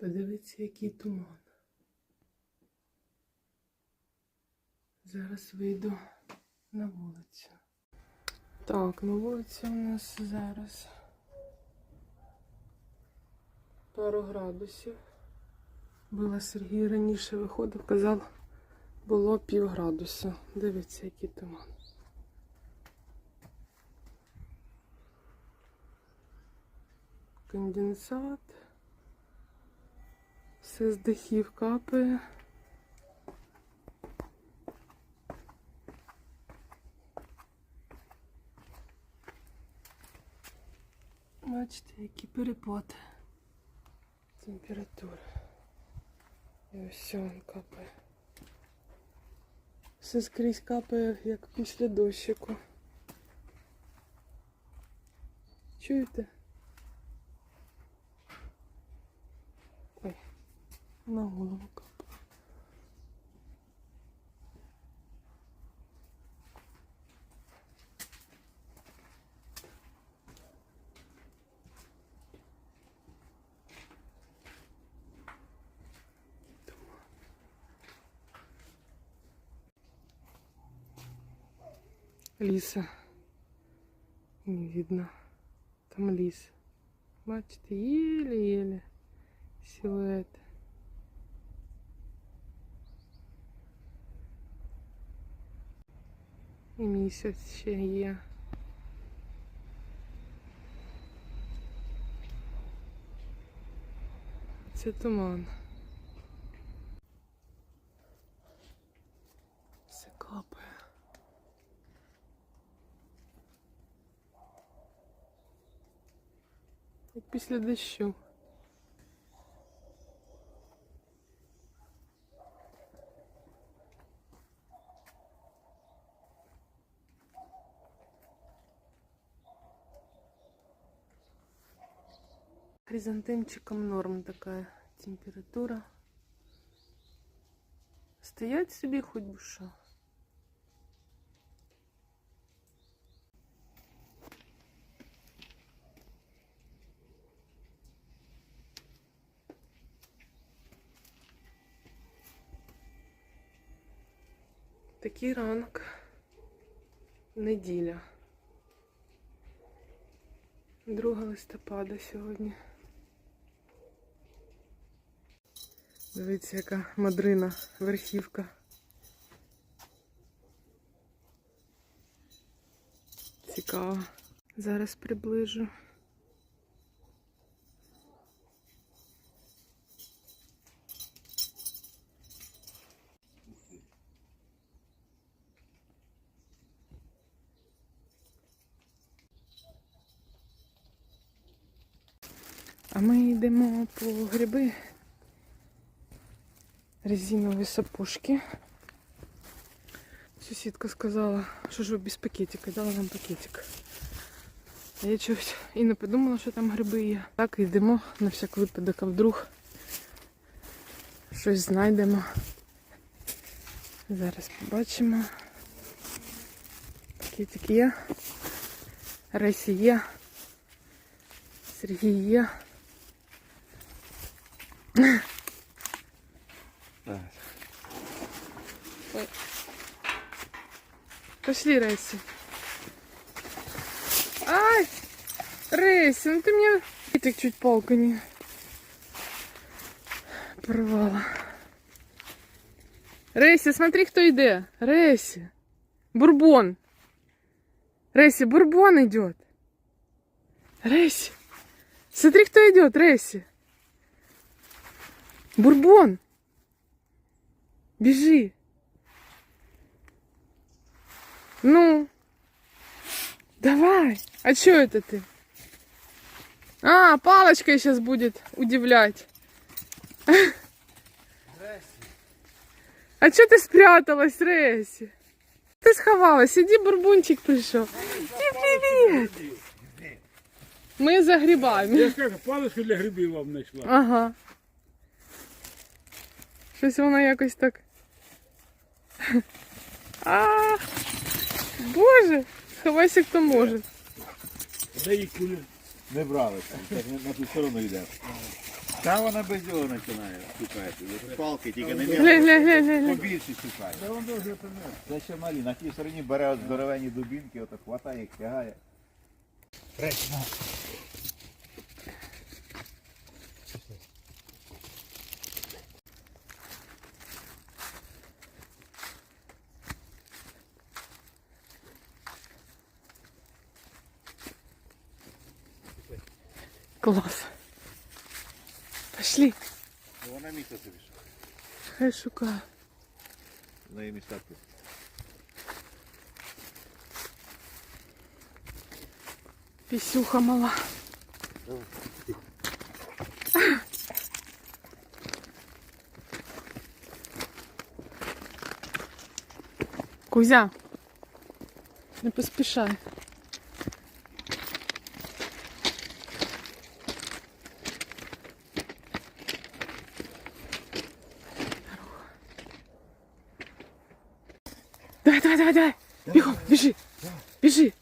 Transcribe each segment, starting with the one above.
Подивіться, який туман. Зараз вийду на вулицю. Так, на вулиці у нас зараз пару градусів. Була Сергій раніше виходив, казав, було пів градуса. Дивіться, який туман. Конденсат. Все з дахів капає. Бачите, які перепади температури. І ось він капає. Все скрізь капає, як після дощику. Чуєте? Ой, на голову капає. Ліса. Не видно. Там ліс. Бачите, єле-єле силует. І місяць ще є. Це туман. Після дощу. Хризантемчиком норм такая температура. Стоять собі хоч би Такий ранок. Неділя. 2 листопада сьогодні. Дивіться, яка мадрина, верхівка. Цікаво. Зараз приближу. А ми йдемо по гриби. Резинові сапожки. Сусідка сказала, що ж ви без пакетика, дала нам пакетик. А я чогось і не подумала, що там гриби є. Так, йдемо на всяк випадок, а вдруг щось знайдемо. Зараз побачимо. Пакетик є. Ресі є. Сергій є. Пошли, Рейси. Ай! Рейси, ну ты мне... И так чуть палку не порвала. Рейси, смотри, кто идет. Рейси. Бурбон. Рейси, бурбон идет. Рейси. Смотри, кто идет, Рейси. Бурбон. Бежи. Ну. Давай. А что это ты? А, палочкой сейчас будет удивлять. А что ты спряталась, Рейси? Ты сховалась, иди, бурбунчик пришел. И привет. Мы за грибами. Я скажу, паличку для грибів вам знайшла. Ага. Щось воно якось так. А, Боже, ховайся хто може. Де їх кулі? Не брали. На- ту сторону йде. Та вона без цього починає шукати. Палки тільки не Гля, м'ясо. гля, гля, гля, гля. Побільше шукає. Це ще малі. На тій стороні бере от здоровенні дубінки, ото хватає їх, тягає. Речі, Клас. Пошли. Ну, Вона місце собі. шукає. Хай шукає. В неї міста тут. Пісюха мала. Кузя, не поспішай. Бегом, бежи. Бежи.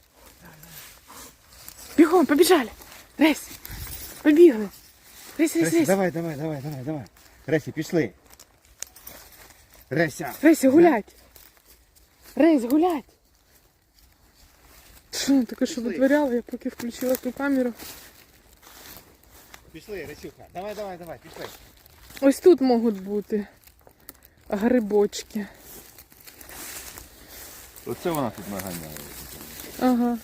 Бегом, побежали. Рейс, побігли. Рейс, рейс, Ресі, давай, давай, давай, давай, давай. Ресі, пішли. Реся. Рейс, гулять. Рейс, гулять. Що таке, що Пішли. я поки включила ту камеру. Пішли, Ресюха. Давай, давай, давай, пішли. Ось тут можуть бути грибочки. Оце вона тут наганяє. Ага.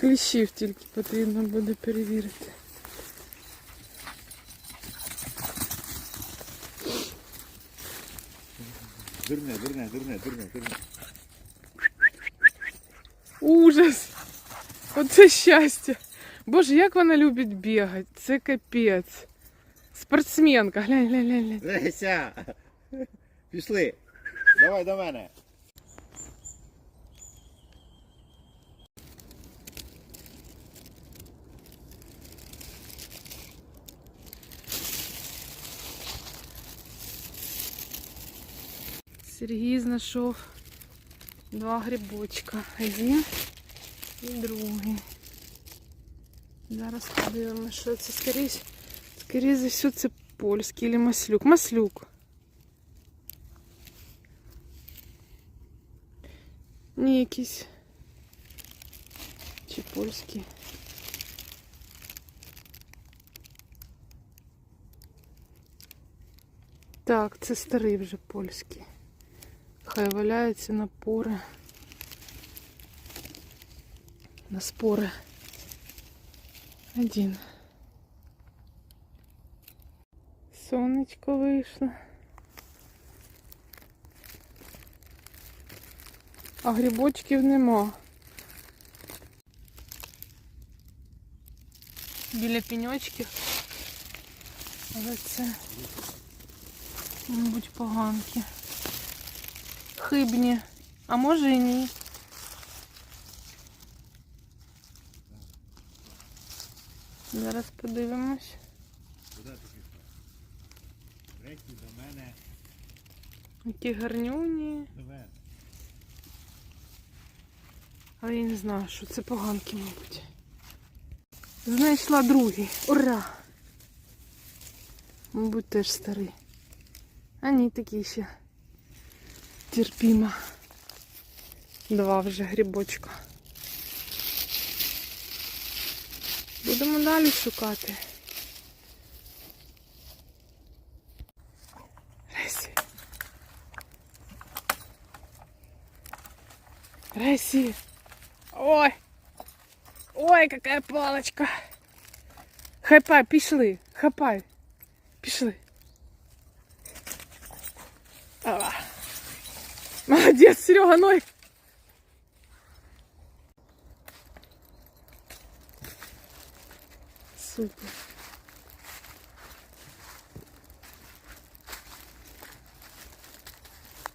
Кліщів тільки потрібно буде перевірити. Дурне, дурне, дурне, дурне, дурне. Ужас! Оце щастя! Боже, як вона любить бігати. Це капець. Спортсменка, глянь, глянь, глянь. глянь. Реся! Пішли. Давай до мене. Сергій знайшов два грибочка. Один і другий. Зараз подивимося, що це скоріше. Скоріше за все, це польський або маслюк. Маслюк. Ні, якийсь. Чи польський. Так, це старий вже польський. Хай валяється на пори. На спори. Один. Сонечко вийшло. А грибочків нема. Біля піньочків. Але це, мабуть, поганки. Хибні. А може і ні. Зараз подивимось. Куди ти пішла? До мене. Які гарнюні. Але я не знаю, що це поганки, мабуть. Знайшла другий. Ура! Мабуть, теж старий. А ні, такий ще терпімо. Два вже грибочка. Будемо далі шукати. Ресі. Ресі. Ой. Ой, какая палочка. Хапай, пішли. Хапай. Пішли. Молодец, Серега, ной. Супер.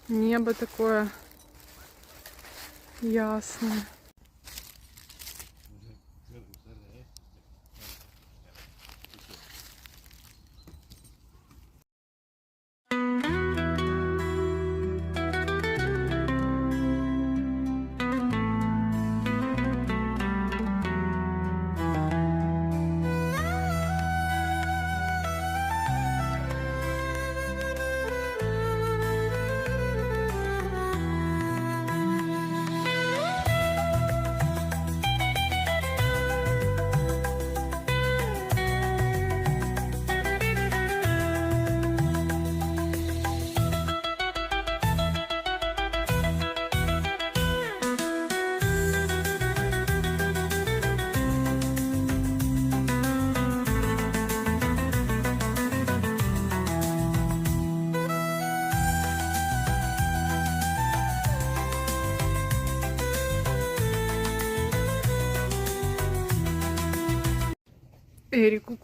Небо такое ясное.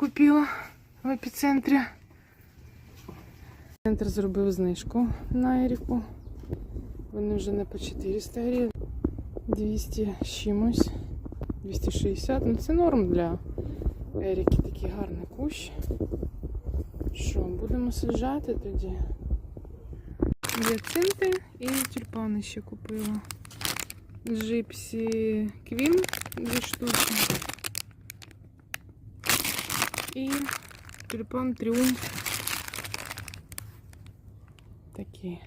Купила в епіцентрі. Центр зробив знижку на Еріку. Вони вже не по 400 гривень. 200 з чимось. 260. Ну це норм для Еріки. Такий гарний кущ. Що, будемо саджати тоді? Гіацинти і тюльпани ще купила. Джипсі Квін дві штуки. І тюльпан Тріумф. Такі.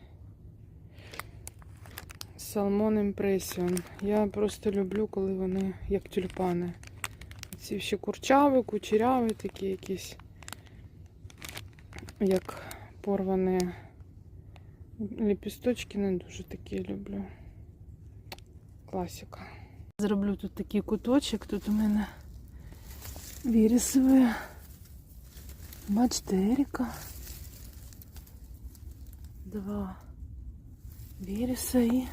Салмон Імпресіон. Я просто люблю, коли вони як тюльпани. Ці ще курчаві, кучеряві такі якісь. Як порвані ліпісточки не дуже такі люблю. Класика. Зроблю тут такий куточок. Тут у мене вірісові. Бачите, Еріка. Два віріса і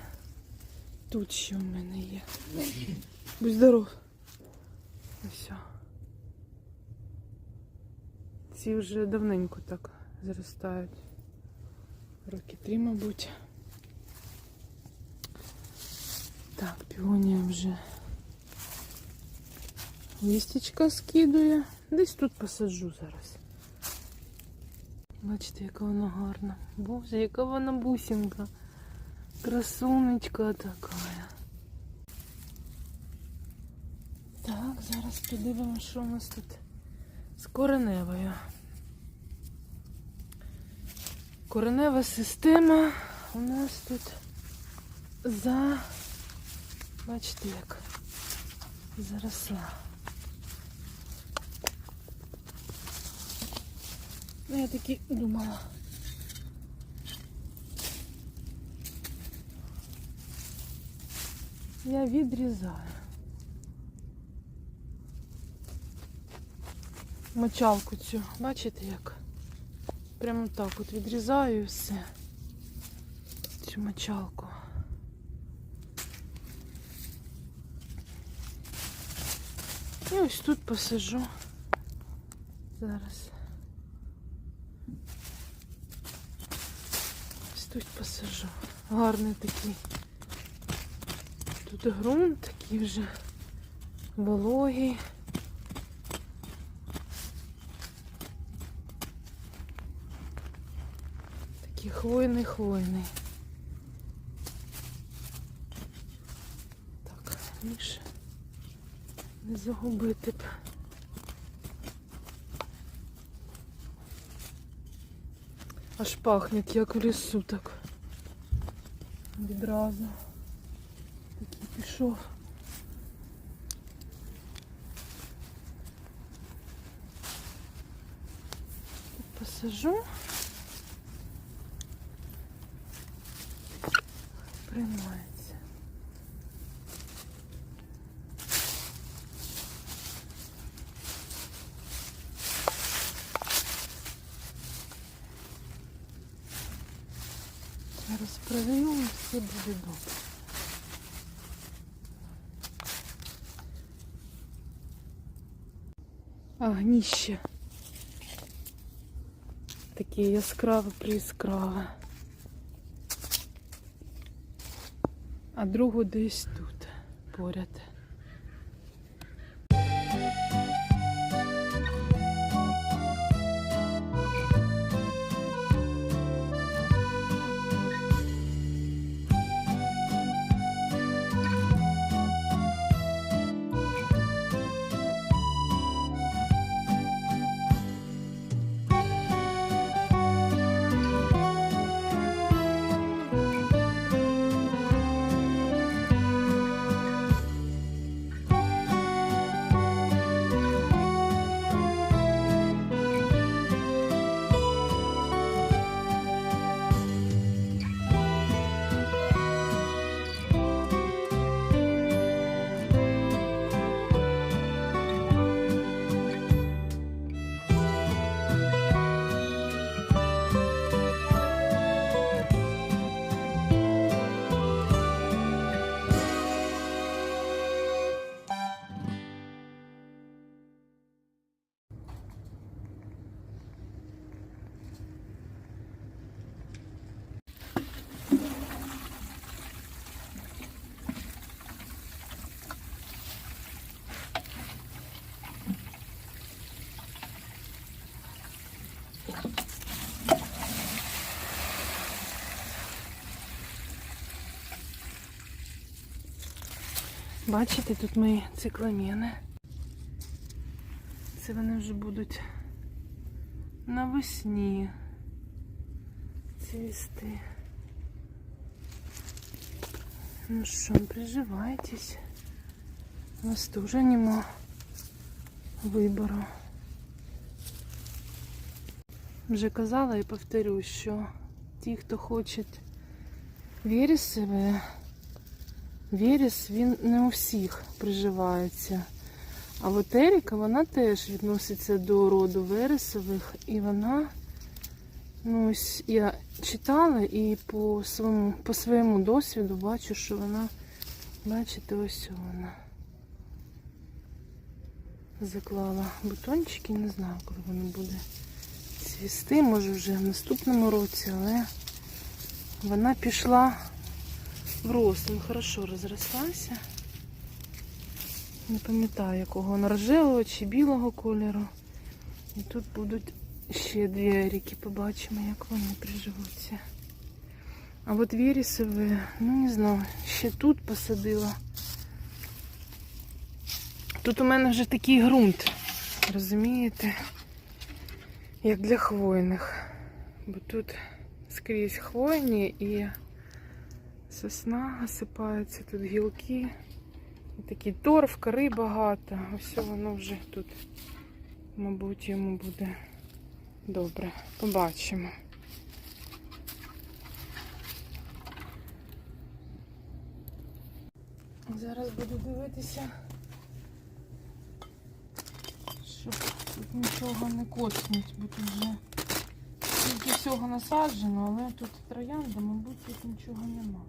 тут ще у мене є. Будь здоров. Все. Ці вже давненько так зростають. Роки три, мабуть. Так, піонія вже лістечка скидує. Десь тут посаджу зараз. Бачите, яка вона гарна. Боже, яка вона бусинка. Красунечка така. Так, зараз подивимося, що у нас тут з кореневою. Коренева система у нас тут за, бачите, як заросла. Ну, я таки думала. Я відрізаю. Мочалку цю, бачите як? Прямо так от відрізаю все. Цю мочалку. І ось тут посажу. Зараз. Ось тут посажу. Гарний такий. Тут ґрунт такий вже вологий. Такий хвойний хвойний. Так, ніж не загубити б. Аж пахнет, як в лісу так. Відразу. Такий пішов. Посажу. І Агніще. Таке яскраве, прияскраве. А другу десь тут, поряд. Бачите, тут мої цикламени. Це вони вже будуть навесні цвісти. Ну що, приживайтесь. У вас нема вибору. Вже казала і повторю, що ті, хто хоче вірісове, віріс він не у всіх приживається. А от Еріка, вона теж відноситься до роду вересових, і вона, ну ось я читала і по своєму, по своєму досвіду бачу, що вона, бачите, ось вона заклала бутончики, не знаю, коли вона буде цвісти, може вже в наступному році, але вона пішла в він хорошо розрослася. Не пам'ятаю, якого вона чи білого кольору. І тут будуть ще дві еріки, побачимо, як вони приживуться. А от вірісові, ну не знаю, ще тут посадила. Тут у мене вже такий ґрунт, розумієте, як для хвойних. Бо тут скрізь хвойні і сосна осипається, тут гілки. І такий торф, кори багато. Ось воно вже тут, мабуть, йому буде добре. Побачимо. Зараз буду дивитися, щоб тут нічого не коцнуть, бо тут вже тільки всього насаджено, але тут троянда, мабуть, тут нічого нема.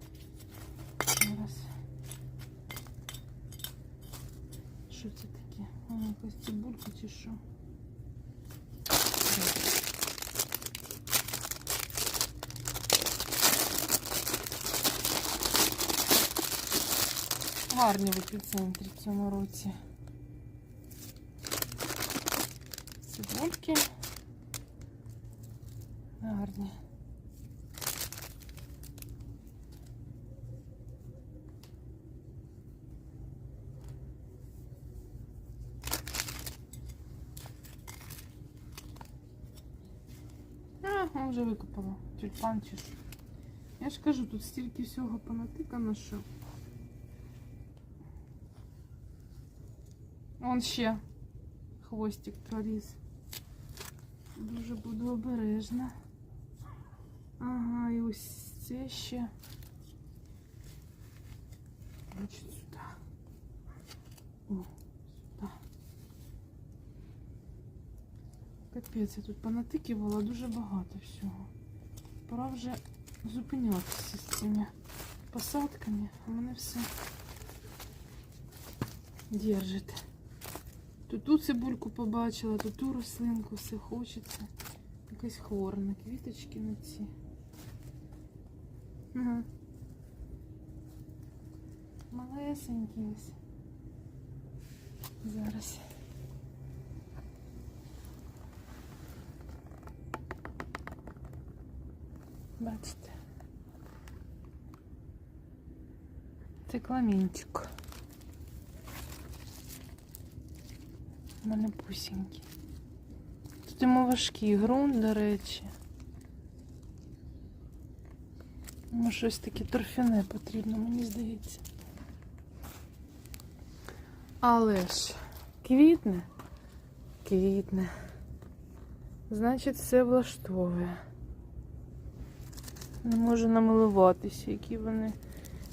Зараз. Що це таке? А, якась цибулька чи що? Гарні в епіцентрі в цьому році. Цибульки. Гарні. А, вже викопала. Тюльпан чи що. Я ж кажу, тут стільки всього понатикано, що. Вон ще хвостик проліз. Дуже буду обережна. Ага, і ось це ще. Значить, сюди. О, сюди. Капець, я тут понатикувала дуже багато всього. Пора вже зупинятися з цими посадками. У мене все держить. То ту цибульку побачила, то ту рослинку, все хочеться. Якась хворна, квіточки на ці. Ага. Малесенькі ось. Зараз. Бачите. Це кламінчик. У. Тут йому важкий ґрунт, до речі. Йому щось таке торфяне потрібно, мені здається. Але ж квітне, квітне. Значить, все влаштовує. Не можу намилуватися, які вони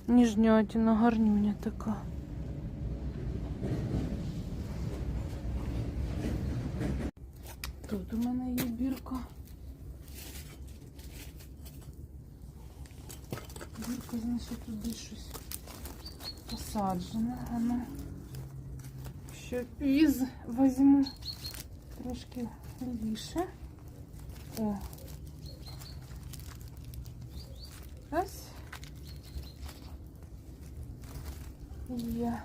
ніжнятіна, гарнюня така. Тут у мене є бірка. Бірка, значить, туди щось посаджене. А ну, що із візьму трошки лівіше. О. Раз. Є.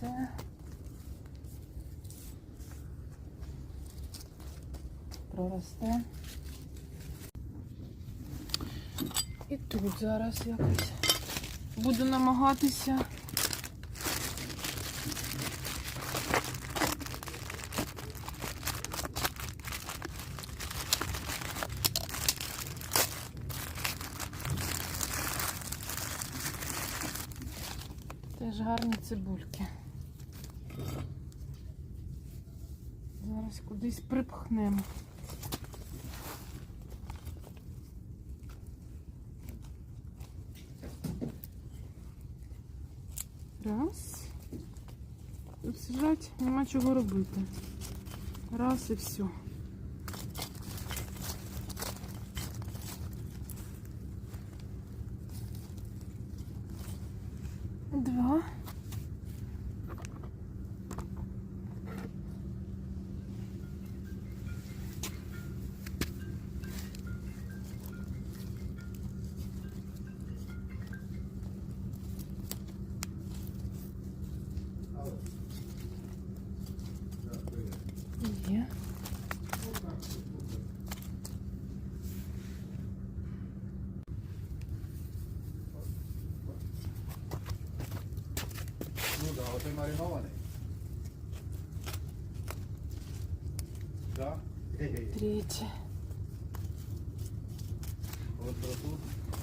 Це. Проросте. І тут зараз якось буду намагатися. Теж гарні цибульки. Зараз кудись припхнемо. Раз. Тут сіжать, нема чого робити. Раз і все. Два. Є. Ну да, отой маринований. Да? Третє.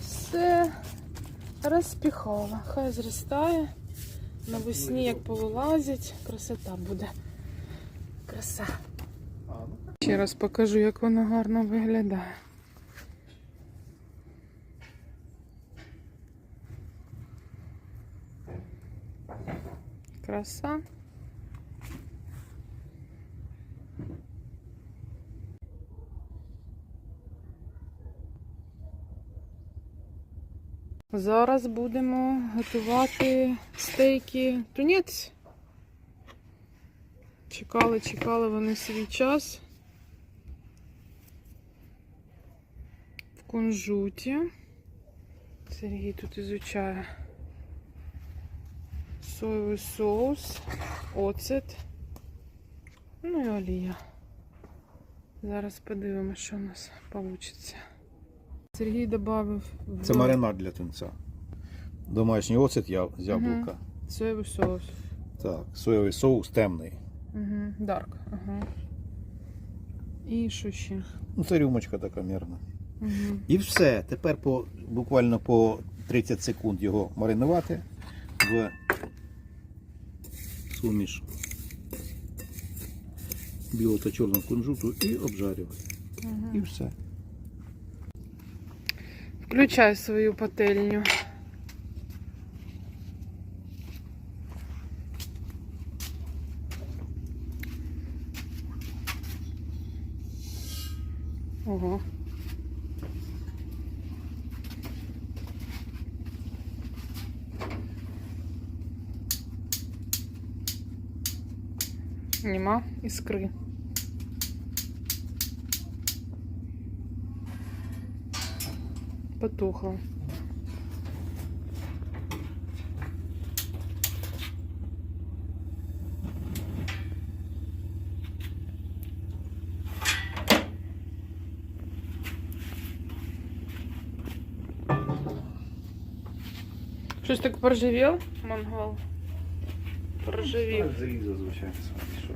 Все розпіхала. Хай зростає. Навесні, як повилазять, красота буде. Краса. Ну Ще раз покажу, як вона гарно виглядає. Краса. Зараз будемо готувати стейки тунець. Чекали, чекали вони свій час. В кунжуті. Сергій тут ізучає соєвий соус, оцет, ну і олія. Зараз подивимося, що у нас вийде. Сергій додав Це маринад для тунця. Домашній оцет я- з яблука. соєвий соус. Так, соєвий соус темний. Угу. Дарк. Ага. І що ще? Ну, це рюмочка така мірна. Угу. І все. Тепер по, буквально по 30 секунд його маринувати в суміш білого та чорного кунжуту і обжарювати. І все. Включай свою пательню. Ого. Нема іскри. Потухло. Щось так поржавів, монгол? Поржавів. Залізо, звичайно. Що?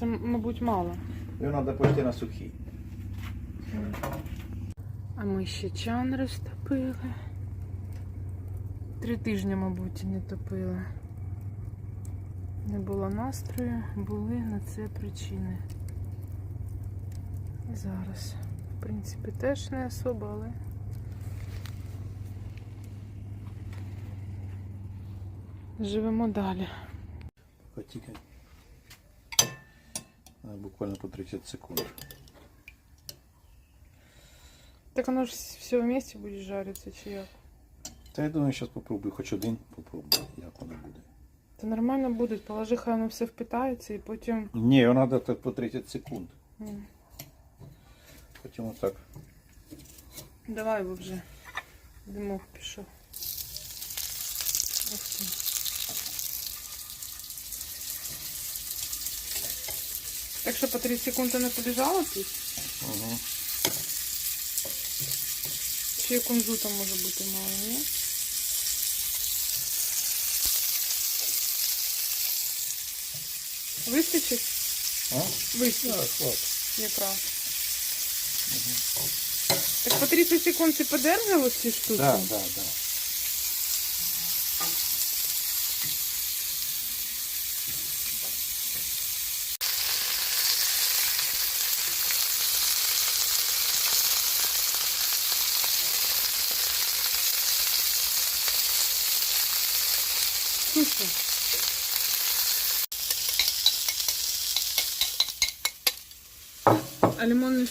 Це, мабуть, мало. Його треба почти на сухий. А ми ще чан розтопили. Три тижні, мабуть, не топили. Не було настрою, були на це причини. Зараз, в принципі, теж не особо, але. Живемо далі. Е, Буквально по 30 секунд. Так оно ж все вместе будет жариться, чи як? Та я думаю, зараз попробую хоч один попробую, як воно буде. Це нормально буде, положи, хай воно все впитається і потім. Ні, його треба так по 30 секунд. м, Потім отак. Давай бо вже. Димок пішов. Ух ти. Так що по 30 секунд не полежала тут? Угу. Ще й кунжута може бути мало, ні? Вистачить? А? Вистачить. Якраз. Так по 30 секунд ти подержав ці штуки? Так, так, так.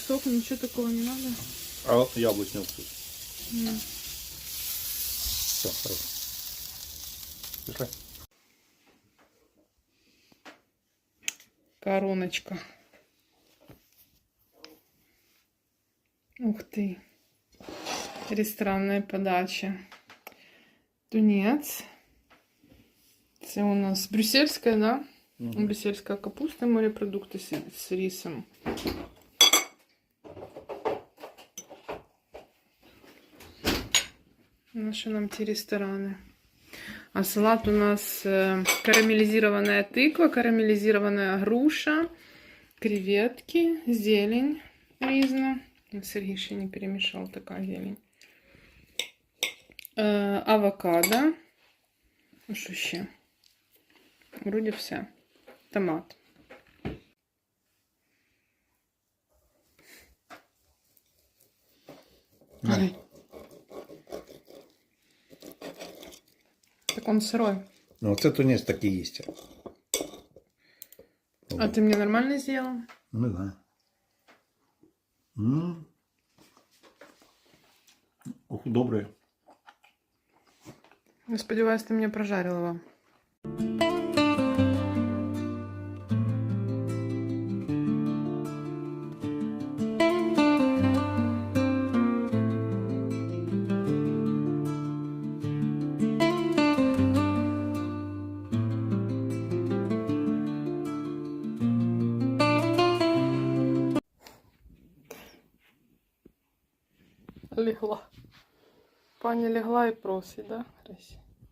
Сок, ничего такого не надо? А яблучний вкус. Ні. Все, хорошо. Пішли. Короночка. Ух ты. Ресторанная подача. Тунец. Це у нас брюссельская, да? Брюссельская капуста, морепродукты с, с рисом. Наши нам те рестораны. А салат у нас э, карамелизированная тыква, карамелизированная груша, креветки, зелень різна. Сергій ще не перемішав така зелень. Е, авокадо. Ну, Що ще? Вроді все. Томат. Ай. Он сырой. Ну, це тунець такий їсть. А ты мне нормально сделал? Не знаю. М. Ох, добре. Я сподіваюсь, ти мене прожарила Пані лягла і просить, да?